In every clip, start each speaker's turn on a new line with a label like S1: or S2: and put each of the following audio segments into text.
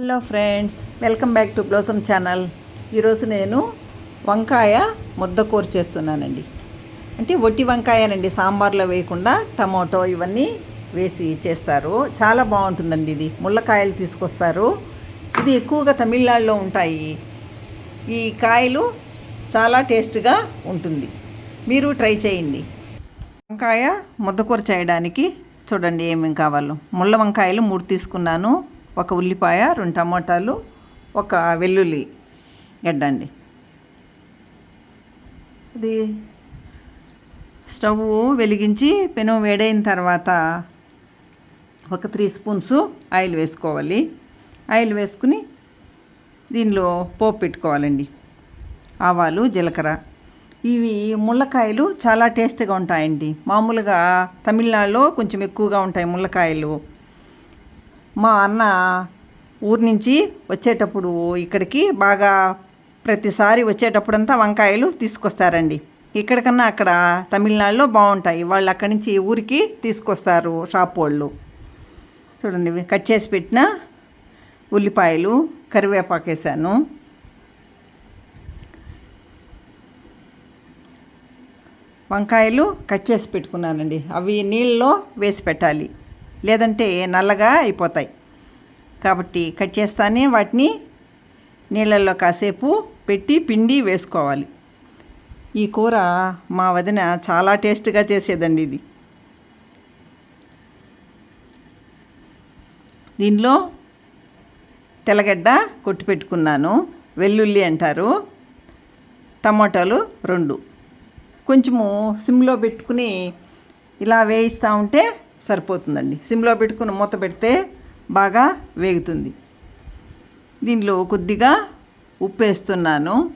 S1: Hello friends welcome back to blossom channel. ఈరోజు నేను వంకాయ ముద్దకూర చేస్తున్నానండి. అంటే వట్టి వంకాయనండి సాంబార్లో వేయకుండా టమాటో ఇవన్నీ వేసి చేస్తారు. చాలా బాగుంటుందండి ఇది. ముళ్ళకాయలు తీసుకొస్తారు. ఇది ఎక్కువగా తమిళనాడులో ఉంటాయి. ఈ కాయలు చాలా టేస్ట్గా ఉంటుంది. మీరు ట్రై చేయండి. వంకాయ ముద్దకూర చేయడానికి చూడండి ఏమేమి కావాలో. ముళ్ళ వంకాయలు మూడు తీసుకున్నాను. ఒక ఉల్లిపాయ రెండు టమాటాలు ఒక వెల్లుల్లి గడ్డ అండి. ఇది స్టవ్ వెలిగించి పెనం వేడైన తర్వాత ఒక త్రీ స్పూన్స్ ఆయిల్ వేసుకోవాలి. ఆయిల్ వేసుకుని దీనిలో పోపు పెట్టుకోవాలండి. ఆవాలు జీలకర్ర. ఇవి ముళ్ళకాయలు చాలా టేస్ట్గా ఉంటాయండి. మామూలుగా తమిళనాడులో కొంచెం ఎక్కువగా ఉంటాయి ముళ్ళకాయలు మా అన్న ఊరి నుంచి వచ్చేటప్పుడు ఇక్కడికి బాగా ప్రతిసారి వచ్చేటప్పుడంతా వంకాయలు తీసుకొస్తారండి. ఇక్కడికన్నా అక్కడ తమిళనాడులో బాగుంటాయి. వాళ్ళు అక్కడి నుంచి ఊరికి తీసుకొస్తారు షాప్ వాళ్ళు. చూడండి కట్ చేసి పెట్టిన ఉల్లిపాయలు కరివేపాకు వేసాను. వంకాయలు కట్ చేసి పెట్టుకున్నానండి. అవి నీళ్ళలో వేసి పెట్టాలి. లేదంటే నల్లగా అయిపోతాయి. కాబట్టి కట్ చేస్తానే వాటిని నీళ్ళల్లో కాసేపు పెట్టి పిండి వేసుకోవాలి. ఈ కూర మా వదిన చాలా టేస్ట్గా చేసేదండి ఇది. దీనిలో తెల్లగడ్డ కొట్టి పెట్టుకున్నాను. వెల్లుల్లి అంటారు. టమాటాలు రెండు. కొంచెము సిమ్లో పెట్టుకుని ఇలా వేయిస్తూ ఉంటే సరిపోతుందండి. సిమ్లో పెట్టుకుని మూత పెడితే బాగా వేగుతుంది. దీనిలో కొద్దిగా ఉప్పు వేస్తున్నాను.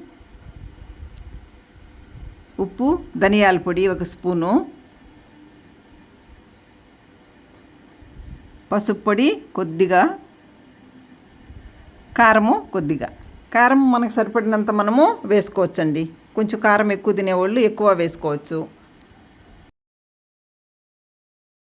S1: ఉప్పు ధనియాల పొడి ఒక స్పూను. పసుపు పొడి కొద్దిగా. కారము కొద్దిగా. కారం మనకు సరిపడినంత మనము వేసుకోవచ్చండి. కొంచెం కారం ఎక్కువ తినేవాళ్ళు ఎక్కువ వేసుకోవచ్చు.